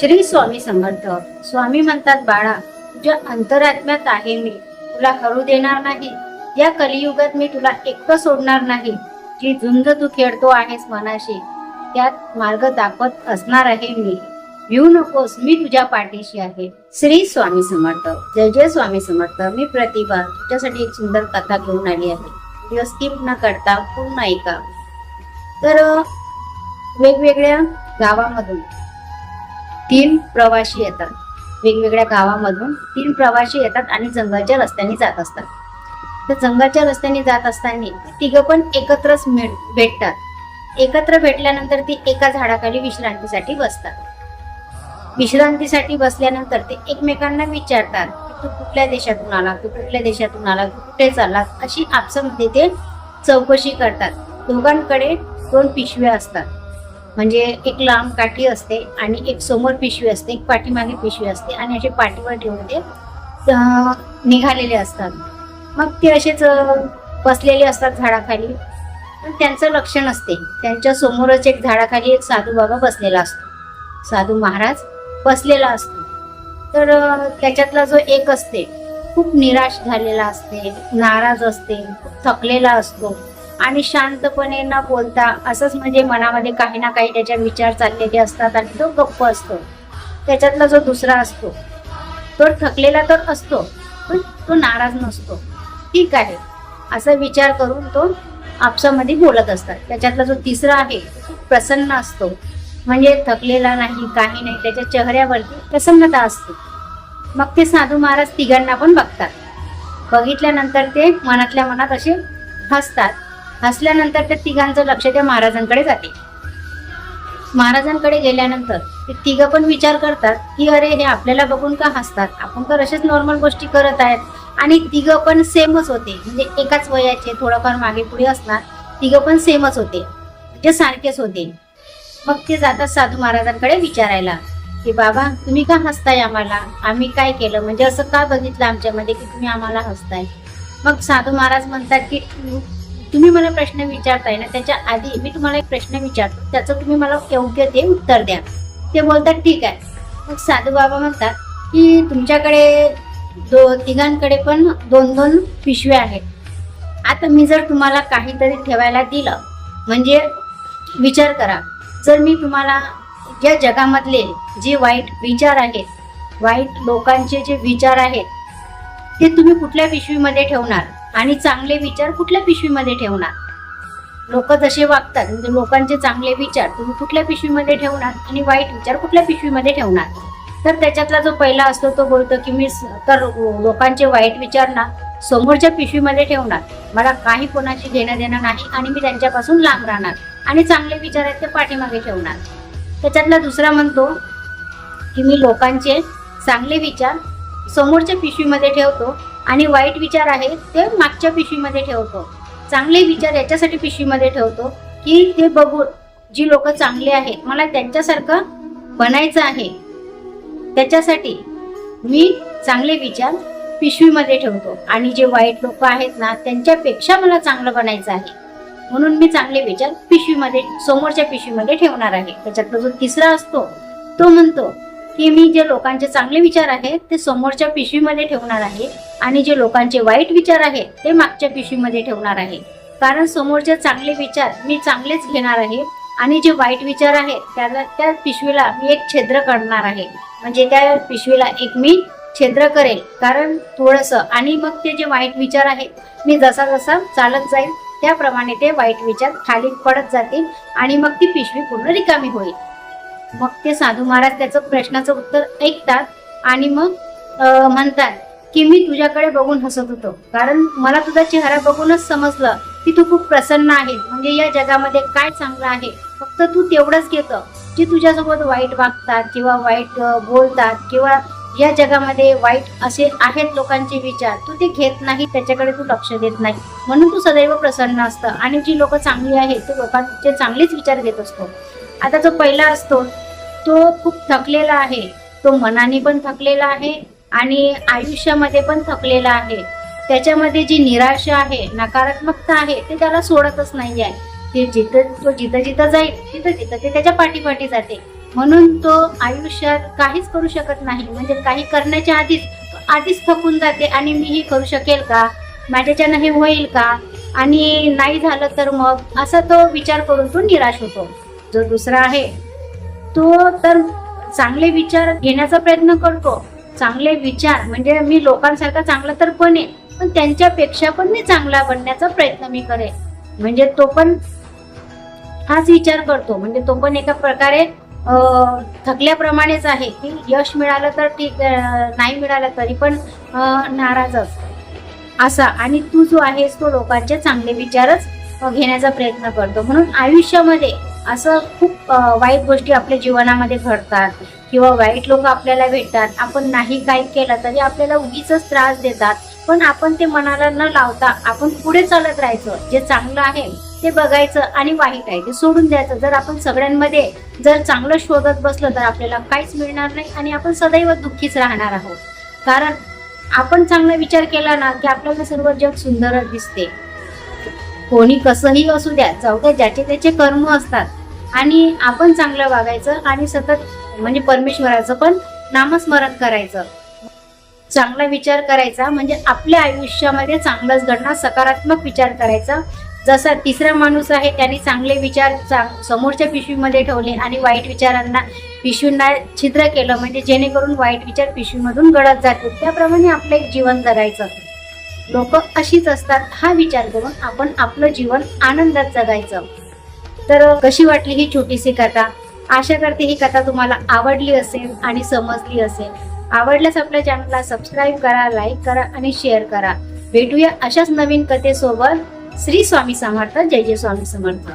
श्री स्वामी समर्थ. स्वामी म्हणतात बाळा तुझ्या अंतरात्म्यात आहे मी. तुला हरू देणार नाही. या कलियुगात मी तुला एकटं सोडणार नाही. जी झुंज तू खेळतो आहेस मनाशी त्यात मार्ग दाखवत असणार आहे मी. येऊ नकोस मी तुझ्या पाठीशी आहे. श्री स्वामी समर्थ. जय जय स्वामी समर्थ. मी प्रतिभा तुझ्यासाठी एक सुंदर कथा घेऊन आली आहे. व्हिडिओ स्किप न करता पूर्ण ऐका. तर वेगवेगळ्या गावामधून तीन प्रवासी येतात. वेगवेगळ्या गावामधून तीन प्रवासी येतात आणि जंगलच्या रस्त्याने जात असतात. तर जंगलच्या रस्त्याने जात असताना तिघं पण एकत्रच भेटतात. एकत्र भेटल्यानंतर ती एका झाडाखाली विश्रांतीसाठी बसतात. विश्रांतीसाठी बसल्यानंतर ते एकमेकांना विचारतात तू कुठल्या देशातून आला? तू कुठल्या देशातून आला? तू कुठे चालला अशी आपसामध्ये ते चौकशी करतात. दोघांकडे दोन पिशव्या असतात. म्हणजे एक लांब काठी असते आणि एक समोर पिशवी असते एक पाठीमागे पिशवी असते आणि असे पाठीवर ठेवून ते निघालेले असतात. मग ते असेच बसलेले असतात झाडाखाली. पण त्यांचं लक्ष नसते त्यांच्या समोरच एक झाडाखाली एक साधू बाबा बसलेला असतो. साधू महाराज बसलेला असतो. तर त्याच्यातला जो एक असते खूप निराश झालेला असते नाराज असते थकलेला असतो. आणि शांतपणे न बोलता असंच म्हणजे मनामध्ये काही ना काही त्याच्या विचार चाललेले असतात आणि तो गप्प असतो. त्याच्यातला जो दुसरा असतो तो थकलेला तर असतो पण तो नाराज नसतो. ठीक आहे असा विचार करून तो आपसामध्ये बोलत असतात. त्याच्यातला जो तिसरा आहे तो प्रसन्न असतो. म्हणजे थकलेला नाही काही नाही त्याच्या चेहऱ्यावरती प्रसन्नता असते. मग ते साधू महाराज तिघांना पण बघतात. बघितल्यानंतर ते मनातल्या मनात असे हसतात. हसल्यानंतर त्या तिघांचं लक्ष त्या महाराजांकडे जाते. महाराजांकडे गेल्यानंतर ते तिघं पण विचार करतात की अरे हे आपल्याला बघून का हसतात? आपण तर असेच नॉर्मल गोष्टी करत आहेत. आणि तिघं पण सेमच होते. म्हणजे एकाच वयाचे थोडंफार मागे पुढे असणार तिघं पण सेमच होते. म्हणजे सारखेच होते. मग ते जातात साधू महाराजांकडे विचारायला की बाबा तुम्ही का हसताय आम्हाला? आम्ही काय केलं? म्हणजे असं का बघितलं आमच्यामध्ये की तुम्ही आम्हाला हसताय? मग साधू महाराज म्हणतात की तुम्ही मला प्रश्न विचारताय ना त्याच्या आधी मी तुम्हाला एक प्रश्न विचारतो. त्याचं तुम्ही मला योग्य ते उत्तर द्या. ते बोलतात ठीक आहे. मग साधू बाबा म्हणतात की तुमच्याकडे दो तिघांकडे पण दोन दोन पिशव्या आहेत. आता मी जर तुम्हाला काहीतरी ठेवायला दिलं म्हणजे विचार करा. जर मी तुम्हाला या जगामधले जे वाईट विचार आहेत वाईट लोकांचे जे विचार आहेत ते तुम्ही कुठल्या पिशवीमध्ये ठेवणार? आणि चांगले विचार कुठल्या पिशवीमध्ये ठेवणार? लोक जसे वागतात म्हणजे लोकांचे चांगले विचार तुम्ही कुठल्या पिशवीमध्ये ठेवणार? आणि वाईट विचार कुठल्या पिशवीमध्ये ठेवणार? तर त्याच्यातला जो पहिला असतो तो बोलतो की मी स- तर लोकांचे वाईट विचार ना समोरच्या पिशवीमध्ये ठेवणार. मला काही कोणाशी घेणं देणं नाही आणि मी त्यांच्यापासून लांब राहणार आणि चांगले विचार आहेत ते पाठीमागे ठेवणार. त्याच्यातला दुसरा म्हणतो की मी लोकांचे चांगले विचार समोरच्या पिशवीमध्ये ठेवतो आणि वाईट विचार आहेत ते मागच्या पिशवीमध्ये ठेवतो. चांगले विचार याच्यासाठी पिशवीमध्ये ठेवतो की ते बघून जी लोक चांगले आहेत मला त्यांच्यासारखं बनायचं आहे त्याच्यासाठी मी चांगले विचार पिशवीमध्ये ठेवतो. आणि जे वाईट लोक आहेत ना त्यांच्यापेक्षा मला चांगलं बनायचं आहे. म्हणून मी चांगले विचार पिशवीमध्ये समोरच्या पिशवीमध्ये ठेवणार आहे. त्याच्यातला जो तिसरा असतो तो म्हणतो की मी जे लोकांचे चांगले विचार आहेत ते समोरच्या पिशवीमध्ये ठेवणार आहे. आणि जे लोकांचे वाईट विचार आहेत ते मागच्या पिशवीमध्ये ठेवणार आहे. कारण समोरचे चांगले विचार मी चांगलेच घेणार आहे. आणि जे वाईट विचार आहेत त्याला त्या पिशवीला मी एक छिद्र करणार आहे. म्हणजे त्या पिशवीला एक मी छिद्र करेल. कारण थोडंसं आणि मग ते जे वाईट विचार आहेत मी जसा जसा चालत जाईल त्याप्रमाणे ते वाईट विचार खाली पडत जातील. आणि मग ती पिशवी पूर्ण रिकामी होईल. मग ते साधू महाराज त्याचं प्रश्नाचं उत्तर ऐकतात आणि मग म्हणतात की मी तुझ्याकडे बघून हसत होतो. कारण मला तुझा चेहरा बघूनच समजलं की तू खूप प्रसन्न आहे म्हणजे या जगामध्ये काय चांगलं आहे? फक्त तू तेवढंच घेतं. जे तुझ्यासोबत वाईट वागतात किंवा वाईट बोलतात किंवा या जगामध्ये वाईट असे आहेत लोकांचे विचार तू ते घेत नाही त्याच्याकडे तू लक्ष देत नाही. म्हणून तू सदैव प्रसन्न असतं. आणि जी लोक चांगली आहेत ते लोकांचे चांगलेच विचार घेत असतो. आता जो पहिला असतो तो खूप थकलेला आहे. तो मनाने पण थकलेला आहे आणि आयुष्यामध्ये पण थकलेला आहे. त्याच्यामध्ये जी निराशा आहे नकारात्मकता आहे ते त्याला सोडतच नाही आहे ते जिथं तो जिथं जिथं जाईल तिथं तिथं ते त्याच्या पाठीपाठी जाते. म्हणून तो आयुष्यात काहीच करू शकत नाही. म्हणजे काही करण्याच्या आधीच आधीच थकून जाते. आणि मी हे करू शकेल का? माझ्याच्यानं हे होईल का? आणि नाही झालं तर मग असा तो विचार करून तो निराश होतो. जो दुसरा आहे तो तर चांगले विचार घेण्याचा प्रयत्न करतो. चांगले विचार म्हणजे मी लोकांसारखा चांगला तर बनेन पण त्यांच्यापेक्षा पण मी चांगला बनण्याचा प्रयत्न मी करेन. म्हणजे तो पण हाच विचार करतो. म्हणजे तो पण एका प्रकारे थकल्याप्रमाणेच आहे की यश मिळालं तर ठीक नाही मिळालं तरी पण नाराज नाराजच असा. आणि तू जो आहेस तो लोकांचे चांगले विचारच घेण्याचा प्रयत्न करतो. म्हणून आयुष्यामध्ये असं खूप वाईट गोष्टी आपल्या जीवनामध्ये घडतात किंवा वाईट लोक आपल्याला भेटतात. आपण नाही काही केलं तरी आपल्याला उगीच त्रास देतात. पण आपण ते मनाला न लावता आपण पुढे चालत राहायचं. जे चांगलं आहे ते बघायचं आणि वाईट आहे ते सोडून द्यायचं. जर आपण सगळ्यांमध्ये जर चांगलं शोधत बसलं तर आपल्याला काहीच मिळणार नाही आणि आपण सदैव दुःखीच राहणार आहोत. कारण आपण चांगला विचार केला ना की आपल्याला सर्व जग सुंदरच दिसते. कोणी कसंही असू द्या जाऊ द्या ज्याचे त्याचे कर्म असतात आणि आपण चांगलं वागायचं आणि सतत म्हणजे परमेश्वराचं पण नामस्मरण करायचं. चांगला विचार करायचा म्हणजे आपल्या आयुष्यामध्ये चांगलंच घडणार सकारात्मक विचार करायचा. जसा तिसरा माणूस आहे त्यांनी चांगले विचार चांग- समोरच्या पिशवीमध्ये ठेवले आणि वाईट विचारांना पिशवींना छिद्र केलं म्हणजे जेणेकरून वाईट विचार पिशवीमधून गळत जातील. त्याप्रमाणे आपलं एक जीवन जगायचं. लोक अशीच असतात हा विचार करून आपण आपलं जीवन आनंदात जगायचं. तर कशी वाटली ही छोटीशी कथा? आशा करते ही कथा तुम्हाला आवडली असेल आणि समजली असेल. आवडल्यास आपल्या चॅनलला सबस्क्राईब करा लाईक करा आणि शेअर करा. भेटूया अशाच नवीन कथेसोबत. श्री स्वामी समर्थ जय जय स्वामी समर्थ.